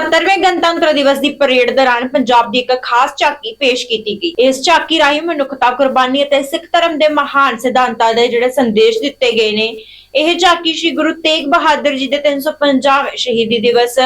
77ਵੇਂ ਗਣਤੰਤਰ ਦਿਵਸ ਦੀ ਪਰੇਡ ਦੌਰਾਨ ਪੰਜਾਬ ਦੀ ਇੱਕ ਖਾਸ ਝਾਕੀ ਪੇਸ਼ ਕੀਤੀ ਗਈ। ਇਸ ਝਾਕੀ ਰਾਹੀਂ ਮਨੁੱਖਤਾ ਕੁਰਬਾਨੀ ਅਤੇ ਸਿੱਖ ਧਰਮ ਦੇ ਮਹਾਨ ਸਿਧਾਂਤਾਂ ਦੇ ਜਿਹੜੇ ਸੰਦੇਸ਼ ਦਿੱਤੇ ਗਏ ਨੇ। ਇਹ ਝਾਕੀ ਸ੍ਰੀ ਗੁਰੂ ਤੇਗ ਬਹਾਦਰ ਜੀ ਦੇ 350ਵੇਂ ਸ਼ਹੀਦੀ ਦਿਵਸ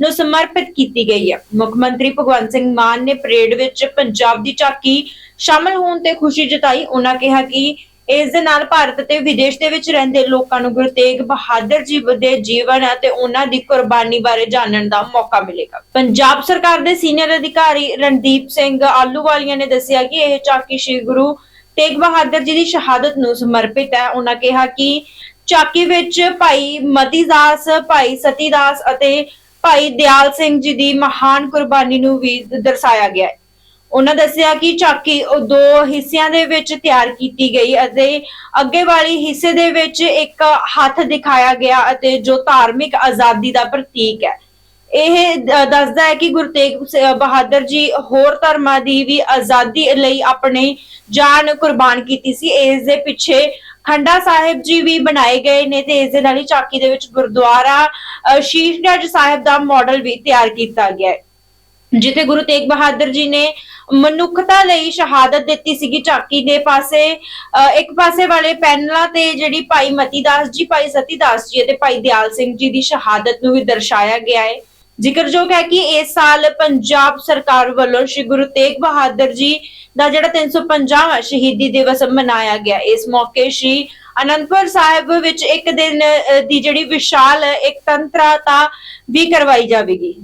ਨੂੰ ਸਮਰਪਿਤ ਕੀਤੀ ਗਈ ਹੈ। ਮੁੱਖ ਮੰਤਰੀ ਭਗਵੰਤ ਸਿੰਘ ਮਾਨ ਨੇ ਪਰੇਡ ਵਿੱਚ ਪੰਜਾਬ ਦੀ ਝਾਕੀ ਸ਼ਾਮਲ ਹੋਣ ਤੇ ਖੁਸ਼ੀ ਜਤਾਈ। ਉਹਨਾਂ ਕਿਹਾ ਕਿ ਇਸ ਦੇ ਨਾਲ ਭਾਰਤ ਅਤੇ ਵਿਦੇਸ਼ ਦੇ ਵਿੱਚ ਰਹਿੰਦੇ ਲੋਕਾਂ ਨੂੰ ਗੁਰੂ ਤੇਗ ਬਹਾਦਰ ਜੀ ਦੇ ਜੀਵਨ ਅਤੇ ਉਹਨਾਂ ਦੀ ਕੁਰਬਾਨੀ ਬਾਰੇ ਜਾਣਨ ਦਾ ਮੌਕਾ ਮਿਲੇਗਾ। ਪੰਜਾਬ ਸਰਕਾਰ ਦੇ ਸੀਨੀਅਰ ਅਧਿਕਾਰੀ ਰਣਦੀਪ ਸਿੰਘ ਆਲੂਵਾਲੀਆ ਨੇ ਦੱਸਿਆ ਕਿ ਇਹ ਚਾਕੀ ਸ੍ਰੀ ਗੁਰੂ ਤੇਗ ਬਹਾਦਰ ਜੀ ਦੀ ਸ਼ਹਾਦਤ ਨੂੰ ਸਮਰਪਿਤ ਹੈ। ਉਹਨਾਂ ਕਿਹਾ ਕਿ ਚਾਕੀ ਵਿੱਚ ਭਾਈ ਮਤੀਦਾਸ ਭਾਈ ਸਤੀਦਾਸ ਅਤੇ ਭਾਈ ਦਿਆਲ ਸਿੰਘ ਜੀ ਦੀ ਮਹਾਨ ਕੁਰਬਾਨੀ ਨੂੰ ਵੀ ਦਰਸਾਇਆ ਗਿਆ ਹੈ। ਉਹਨਾਂ ਦੱਸਿਆ ਕਿ ਝਾਕੀ ਉਹ ਦੋ ਹਿੱਸਿਆਂ ਦੇ ਵਿੱਚ ਤਿਆਰ ਕੀਤੀ ਗਈ ਅਤੇ ਅੱਗੇ ਵਾਲੀ ਹਿੱਸੇ ਦੇ ਵਿੱਚ ਇੱਕ ਹੱਥ ਦਿਖਾਇਆ ਗਿਆ ਅਤੇ ਜੋ ਧਾਰਮਿਕ ਆਜ਼ਾਦੀ ਦਾ ਪ੍ਰਤੀਕ ਹੈ। ਇਹ ਦੱਸਦਾ ਹੈ ਕਿ ਗੁਰੂ ਤੇਗ ਬਹਾਦਰ ਜੀ ਹੋਰ ਧਰਮਾਂ ਦੀ ਵੀ ਆਜ਼ਾਦੀ ਲਈ ਆਪਣੀ ਜਾਨ ਕੁਰਬਾਨ ਕੀਤੀ ਸੀ। ਇਸ ਦੇ ਪਿੱਛੇ ਖੰਡਾ ਸਾਹਿਬ ਜੀ ਵੀ ਬਣਾਏ ਗਏ ਨੇ ਤੇ ਇਸ ਦੇ ਨਾਲ ਹੀ ਚਾਕੀ ਦੇ ਵਿੱਚ ਗੁਰਦੁਆਰਾ ਅ, ਸਾਹਿਬ ਦਾ ਮਾਡਲ ਵੀ ਤਿਆਰ ਕੀਤਾ ਗਿਆ ਹੈ। ਜਿੱਥੇ ਗੁਰੂ ਤੇਗ ਬਹਾਦਰ ਜੀ ਨੇ ਮਨੁੱਖਤਾ ਲਈ ਸ਼ਹਾਦਤ ਦਿੱਤੀ ਸੀਗੀ ਝਾਕੀ ਦੇ ਪਾਸੇ ਇੱਕ ਪਾਸੇ ਵਾਲੇ ਪੈਨਲਾਂ ਤੇ ਜਿਹੜੀ ਭਾਈ ਮਤੀਦਾਸ ਜੀ, ਭਾਈ ਸਤੀਦਾਸ ਜੀ ਅਤੇ ਭਾਈ ਦਿਆਲ ਸਿੰਘ ਜੀ ਦੀ ਸ਼ਹਾਦਤ ਨੂੰ ਵੀ ਦਰਸਾਇਆ ਗਿਆ ਹੈ। ਜ਼ਿਕਰਯੋਗ ਹੈ ਕਿ ਇਸ ਸਾਲ ਪੰਜਾਬ ਸਰਕਾਰ ਵੱਲੋਂ ਸ੍ਰੀ ਗੁਰੂ ਤੇਗ ਬਹਾਦਰ ਜੀ ਦਾ ਜਿਹੜਾ 350ਵਾਂ ਸ਼ਹੀਦੀ ਦਿਵਸ ਮਨਾਇਆ ਗਿਆ। ਇਸ ਮੌਕੇ ਸ੍ਰੀ ਅਨੰਦਪੁਰ ਸਾਹਿਬ ਵਿੱਚ ਇੱਕ ਦਿਨ ਦੀ ਜਿਹੜੀ ਵਿਸ਼ਾਲ, ਇੱਕ ਤੰਤਰਾਤਾ ਵੀ ਕਰਵਾਈ ਜਾਵੇਗੀ।